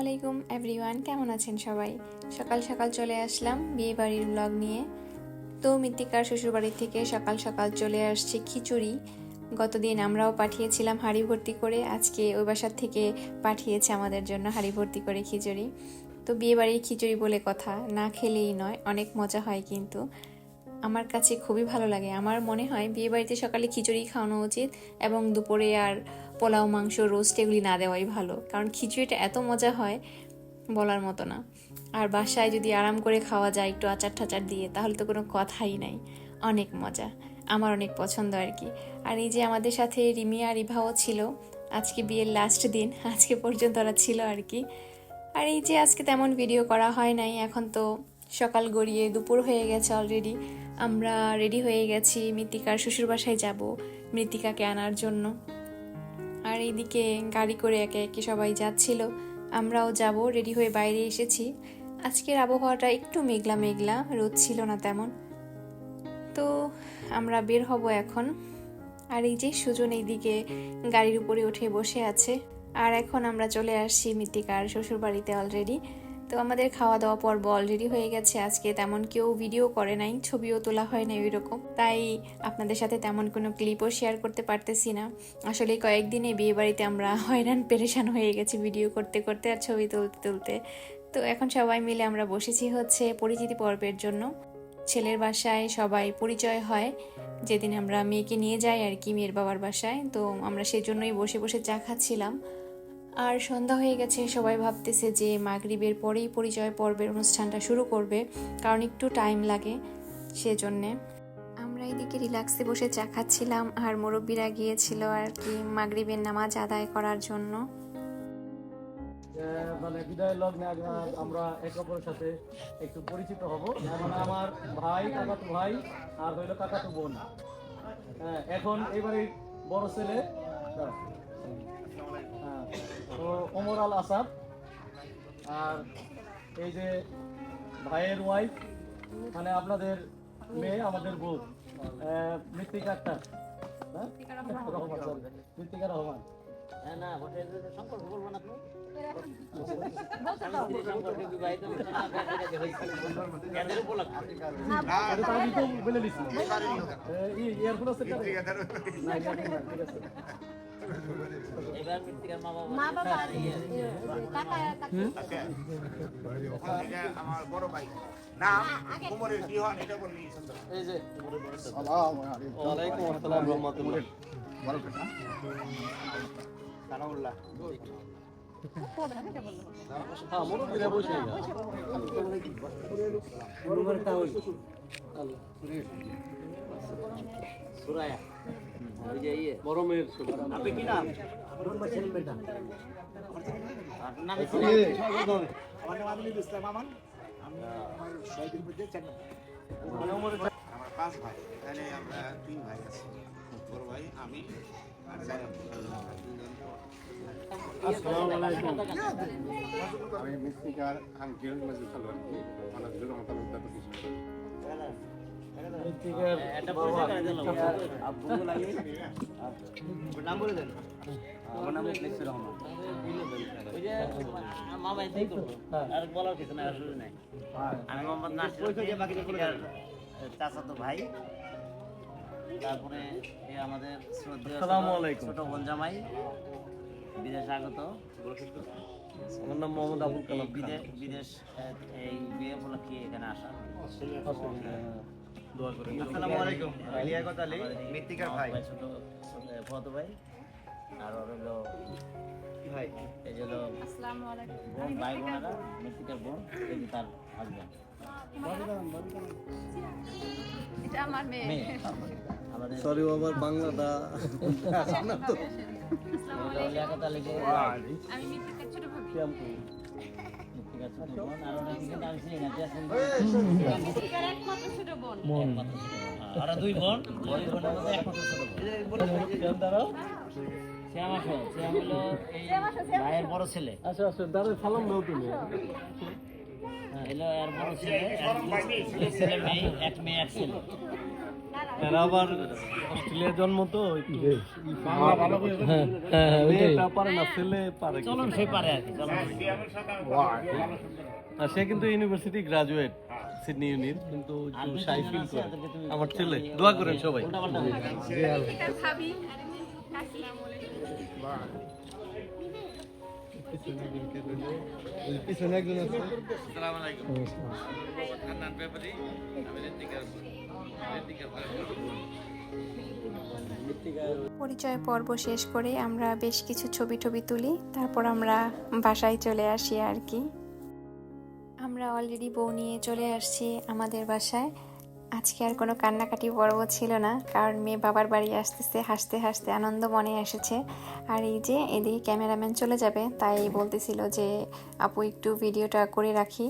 আলাইকুম এভরিওয়ান কেমন আছেন সবাই? সকাল সকাল চলে আসলাম বিয়ে বাড়ির ব্লগ নিয়ে। তো মৃত্তিকার শ্বশুরবাড়ি থেকে সকাল সকাল চলে আসছে খিচুড়ি। গতদিন আমরাও পাঠিয়েছিলাম হাঁড়ি ভর্তি করে। আজকে ওই বাসার থেকে পাঠিয়েছে আমাদের জন্য হাঁড়ি ভর্তি করে খিচুড়ি। তো বিয়ে বাড়ির খিচুড়ি বলে কথা, না খেলেই নয়, অনেক মজা হয় কিন্তু। আমার কাছে খুবই ভালো লাগে। আমার মনে হয় বিয়ে বাড়িতে সকালে খিচুড়ি খাওয়ানো উচিত এবং দুপুরে আর পোলাও, মাংস, রোস্ট এগুলি না দেওয়াই ভালো। কারণ খিচুড়িটা এত মজা হয় বলার মতো না। আর বাসায় যদি আরাম করে খাওয়া যায় একটু আচার ঠাচার দিয়ে, তাহলে তো কোনো কথাই নাই। অনেক মজা। আমার অনেক পছন্দ আর কি। আর এই যে আমাদের সাথে রিমি আর ইভাও ছিল, আজকে বিয়ের লাস্ট দিন, আজকে পর্যন্ত ওরা ছিল আর কি। আর এই যে আজকে তেমন ভিডিও করা হয় নাই, এখন তো সকাল গড়িয়ে দুপুর হয়ে গেছে অলরেডি আমরা রেডি হয়ে গেছি মৃত্তিকার শ্বশুর বাসায় যাব মৃত্তিকাকে আনার জন্য। আর এইদিকে গাড়ি করে একে একে সবাই যাচ্ছিল। আমরাও যাব, রেডি হয়ে বাইরে এসেছি। আজকের আবহাওয়াটা একটু মেঘলা মেঘলা, রোদ ছিল না তেমন। তো আমরা বের হব এখন। আর এই যে সুজন এইদিকে গাড়ির উপরে উঠে বসে আছে। আর এখন আমরা চলে আসছি মৃত্তিকার শ্বশুরবাড়িতে অলরেডি তো আমাদের খাওয়া দাওয়া পর্ব অলরেডি হয়ে গেছে। আজকে তেমন কেউ ভিডিও করে নাই, ছবিও তোলা হয় না ওই রকম তাই আপনাদের সাথে তেমন কোনো ক্লিপও শেয়ার করতে পারতেছি না। আসলে কয়েকদিনে বিয়ে বাড়িতে আমরা হয়রান, পেরেশান হয়ে গেছি ভিডিও করতে করতে আর ছবি তুলতে তুলতে। তো এখন সবাই মিলে আমরা বসেছি হচ্ছে পরিচিতি পর্বের জন্য। ছেলের বাসায় সবাই পরিচয় হয়। যেদিন আমরা মেয়েকে নিয়ে যাই আর কি, মেয়ের বাবার বাসায়। তো আমরা সেই জন্যই বসে বসে চা খাচ্ছিলাম। আর সন্ধ্যা হয়ে গেছে সবাই ভাবতেছে যে মাগরিবের পরেই পরিচয় পর্বের অনুষ্ঠানটা শুরু করবে কারণ একটু টাইম লাগে সেজন্যে। আমরা এদিকে রিল্যাক্সে বসে চা খাচ্ছিলাম আর মুরব্বীরা গিয়েছিল আর কি মাগরিবের নামাজ আদায় করার জন্য। মানে বিদায় আমরা একে অপরের সাথে একটু পরিচিত হব। আমার ভাই ভাই আর বোন। হ্যাঁ, এখন এবারে বড় ছেলে। হ্যাঁ, তো ওমর আল আসাদ আর এই যে ভাইয়ের ওয়াইফ মানে আপনাদের মেয়ে আমাদের বউ মৃত্তিকা আক্তার। হ্যাঁ? রহমান মৃত্তিকা রহমান। হ্যাঁ, বলা আছে ঠিক আছে। মৃত্তিকার মা বাবা মা কাকা আমার বড় ভাই। নাম উমরের কি হন এটা বললি এই যে। ওয়ালাইকুম আসসালাম রহমতুল্লাহ। সানাউল্লাহ হ্যাঁ? বসে গেছে সুরায়া বড় মেয়ের ছবি আপনি কি নাম আপনার নাম কি আমার নাম আমিনুল ইসলাম আমান আমি আমার শহীদের মধ্যে চার নম্বর। আমার পাঁচ ভাই এখানে আমরা তিন ভাই আছি বড় ভাই আমি আর আঙ্কেল জন্য মতামত কিছু মৃত্তিকার একটা বাবা পরিচয় করে দিলাম। আব্বু লাগে নাম বলে দেন। আমার নাম ইসলাম রহমান। ওই যে মামা এটাই করব আর বলার কিছু নাই আসলে নাই। আমি মোহাম্মদ চাচাতো ভাই। তারপরে আমাদের। ছোট বোন জামাই। বিদেশ আগত আমার নাম মোহাম্মদ আবুল কালাম বিদেশ বিদেশ এই বিয়ে উপলক্ষে এখানে আসা। দোয়া করি আসসালামু আলাইকুম। লিয়াকত আলী? মৃত্তিকার ভাই। ফত ভাই। আর হলো ভাই? এই যে হলো আসসালামু আলাইকুম। ভাই বোনেরা মৃত্তিকার বোন এই যে তার এটা আমার মেয়ে। সরি বাবার বাংলাটা। আমি মৃত্তিকার ছোট ভাবি। আর দুই বোন ভাইয়ের বড় ছেলে আচ্ছা আচ্ছা দাঁড়াও সালাম দাও তুমি হ্যাঁ, এলো এর বড় ছেলে ছেলে ছেলে। এরা আবার অস্ট্রেলিয়ার জন্ম তো হ্যাঁ হ্যাঁ হ্যাঁ পারে না ছেলে পারে চলুন সে পারে আর সে কিন্তু ইউনিভার্সিটি গ্রাজুয়েট সিডনি ইউনির কিন্তু শাই ফিল করে। আমার ছেলে দোয়া করেন সবাই। এটা ভাবি? আর এমনি কাকি পরিচয় পর্ব শেষ করে আমরা বেশ কিছু ছবি টবি তুলি, তারপর আমরা বাসায় চলে আসি আর কি। আমরা অলরেডি বউ নিয়ে চলে আসছি আমাদের বাসায়। আজকে আর কোনো কান্নাকাটি পর্ব ছিল না, কারণ মেয়ে বাবার বাড়ি আসতেছে, হাসতে হাসতে আনন্দ মনে এসেছে। আর এই যে এদিকে ক্যামেরাম্যান চলে যাবে, তাই বলতেছিল যে, আপু, একটু ভিডিওটা করে রাখি।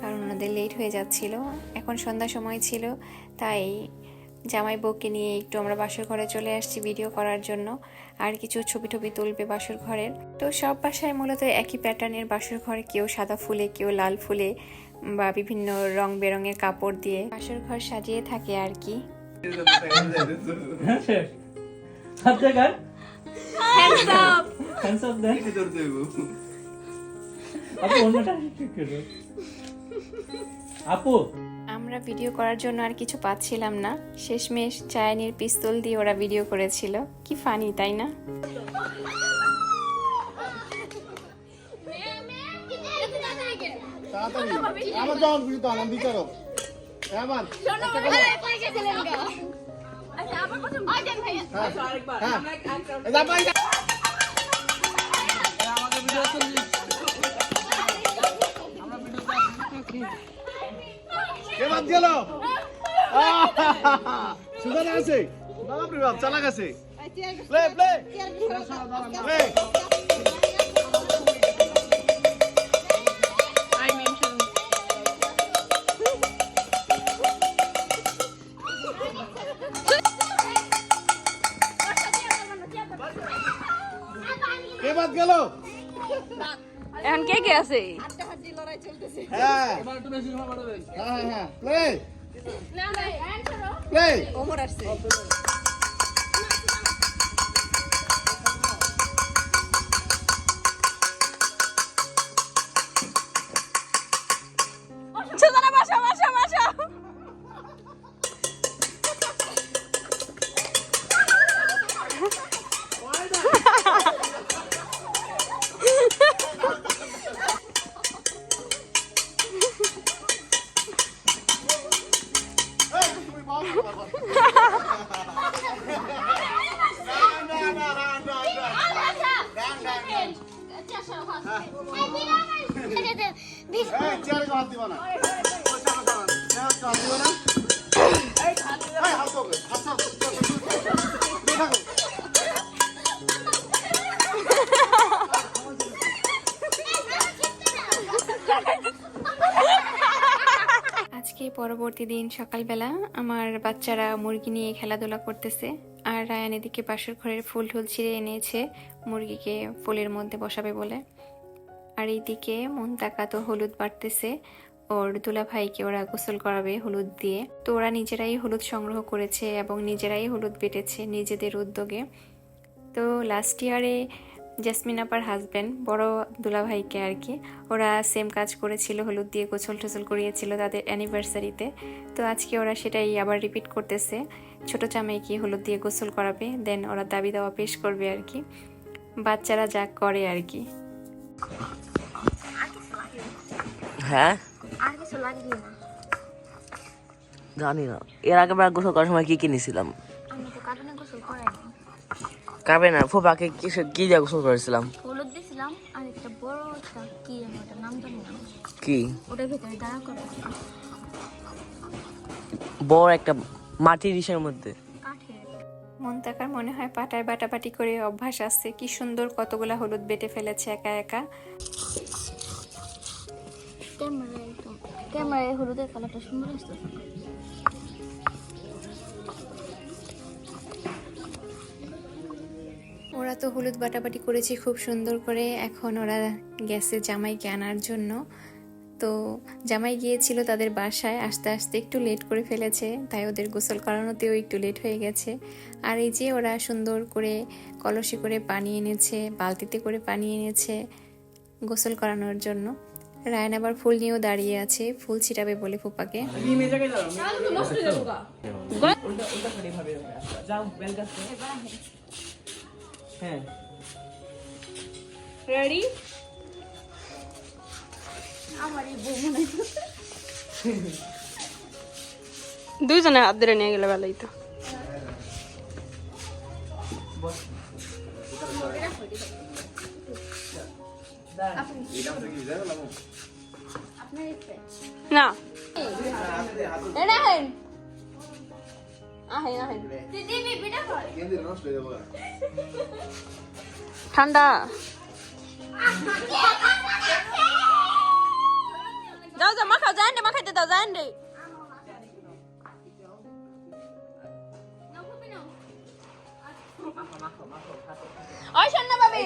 কারণ ওনাদের লেট হয়ে যাচ্ছিল। এখন সন্ধ্যা সময় ছিল তাই জামাই বউকে নিয়ে একটু আমরা বাসর ঘরে চলে আসছি ভিডিও করার জন্য। আর কিছু ছবি টবি তুলবে বাসর ঘরের। তো সব বাসায় মূলত একই প্যাটার্নের বাসর ঘর কেউ সাদা ফুলে কেউ লাল ফুলে বা বিভিন্ন রং বেরঙের কাপড় দিয়ে বাসর ঘর সাজিয়ে থাকে আর কি। আপু। আমরা ভিডিও করার জন্য আর কিছু পাচ্ছিলাম না। শেষমেশ চায়নির পিস্তল দিয়ে ওরা ভিডিও করেছিল। কি ফানি তাই না? আমার কে বাদ গেল সুদান আছে? বাপরে বাপ চালাক আছে। Play play. প্লে। কে বাদ গেল? এখন কে কে আছে? হ্যাঁ। হ্যাঁ হ্যাঁ প্লে। না না প্লে। ওমর আসছে। আজকে পরবর্তী দিন সকালবেলা আমার বাচ্চারা মুরগি নিয়ে খেলাধুলা করতেছে আর রায়ান এদিকে বাসর ঘরের ফুল টুল ছিঁড়ে এনেছে, মুরগিকে ফুলের মধ্যে বসাবে বলে। আর এইদিকে মন্তাকা তো হলুদ বাড়তেছে ওর দুলা ভাইকে ওরা গোসল করাবে হলুদ দিয়ে। তো ওরা নিজেরাই হলুদ সংগ্রহ করেছে এবং নিজেরাই হলুদ বেটেছে নিজেদের উদ্যোগে। তো লাস্ট ইয়ারে জাসমিন আপার হাজব্যান্ড বড় দুলাভাইকে আর কি, ওরা সেম কাজ করেছিল, হলুদ দিয়ে গোছল টোছল করিয়েছিল তাদের অ্যানিভার্সারিতে তো। আজকে ওরা সেটাই আবার রিপিট করতেছে, ছোট জামাইকে হলুদ দিয়ে গোসল করাবে দেন ওরা দাবি দাওয়া পেশ করবে আর কি। বাচ্চারা যা করে আর কি। হ্যাঁ? আর কিছু লাগবে না। জানি না। এর আগে বার গোসল করার সময় কি কিনেছিলাম? আমি তো কারণে গোসল করাইনি কাবে না ফোপাকে কি দিয়ে গোসল করেছিলাম? হলুদ দিয়েছিলাম আর একটা বড় একটা কি যেন নাম জানি না। কি? ওটার ভেতরে দাঁড়া করে। বড় একটা মাটির ইসের মধ্যে। মন্তাকার মনে হয় পাটায় বাটাবাটি করে অভ্যাস আছে। কি সুন্দর কতগুলা হলুদ বেটে ফেলেছে একা একা। হলুদের কালারটা সুন্দর ওরা তো হলুদ বাটাবাটি করেছে খুব সুন্দর করে। এখন ওরা গ্যাসে জামাইকে আনার জন্য। তো জামাই গিয়েছিল তাদের বাসায়, আস্তে আস্তে একটু লেট করে ফেলেছে, তাই ওদের গোসল করানোতেও একটু লেট হয়ে গেছে। আর এই যে ওরা সুন্দর করে কলসি করে পানি এনেছে, বালতিতে করে পানি এনেছে গোসল করানোর জন্য। রায়ন আবার ফুল নিয়েও দাঁড়িয়ে আছে, ফুল ছিটাবে বলে ফুপাকে। রেডি দুইজনে হাত ধরে নিয়ে গেলে ভালোই তো। না আহেন আহেন দিদি বিবিটা কর কেন্দ্রে নষ্ট যাব ঠান্ডা যাও যাও মাখাও যাই রে মাখাইতে দাও যাই রে ওই শোনা বাবি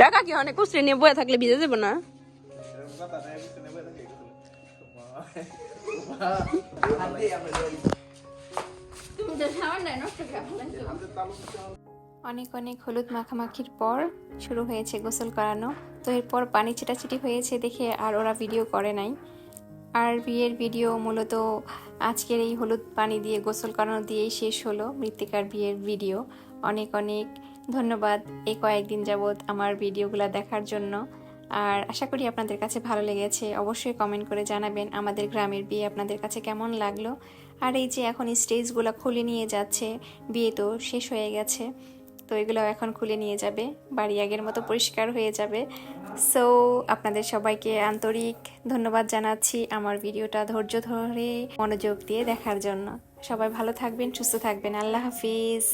টাকা কি অনেক কুচড়ে নিয়ে বয়ে থাকলে ভিজে যাব না? অনেক অনেক হলুদ মাখামাখির পর শুরু হয়েছে গোসল করানো। তো এরপর পানি ছিটাছিটি হয়েছে দেখে আর ওরা ভিডিও করে নাই। আর বিয়ের ভিডিও মূলত আজকের এই হলুদ পানি দিয়ে গোসল করানো দিয়েই শেষ হলো মৃত্তিকার বিয়ের ভিডিও। অনেক অনেক ধন্যবাদ এই কয়েকদিন যাবৎ আমার ভিডিওগুলো দেখার জন্য। আর আশা করি আপনাদের কাছে ভালো লেগেছে, অবশ্যই কমেন্ট করে জানাবেন আমাদের গ্রামের বিয়ে আপনাদের কাছে কেমন লাগল। আর এই যে এখন স্টেজগুলো খুলে নিয়ে যাচ্ছে, বিয়ে তো শেষ হয়ে গেছে। তো এগুলো এখন খুলে নিয়ে যাবে। বাড়ি আগের মতো পরিষ্কার হয়ে যাবে। সো আপনাদের সবাইকে আন্তরিক ধন্যবাদ জানাচ্ছি আমার ভিডিওটা ধৈর্য ধরে মনোযোগ দিয়ে দেখার জন্য। সবাই ভালো থাকবেন, সুস্থ থাকবেন। আল্লাহ হাফিজ।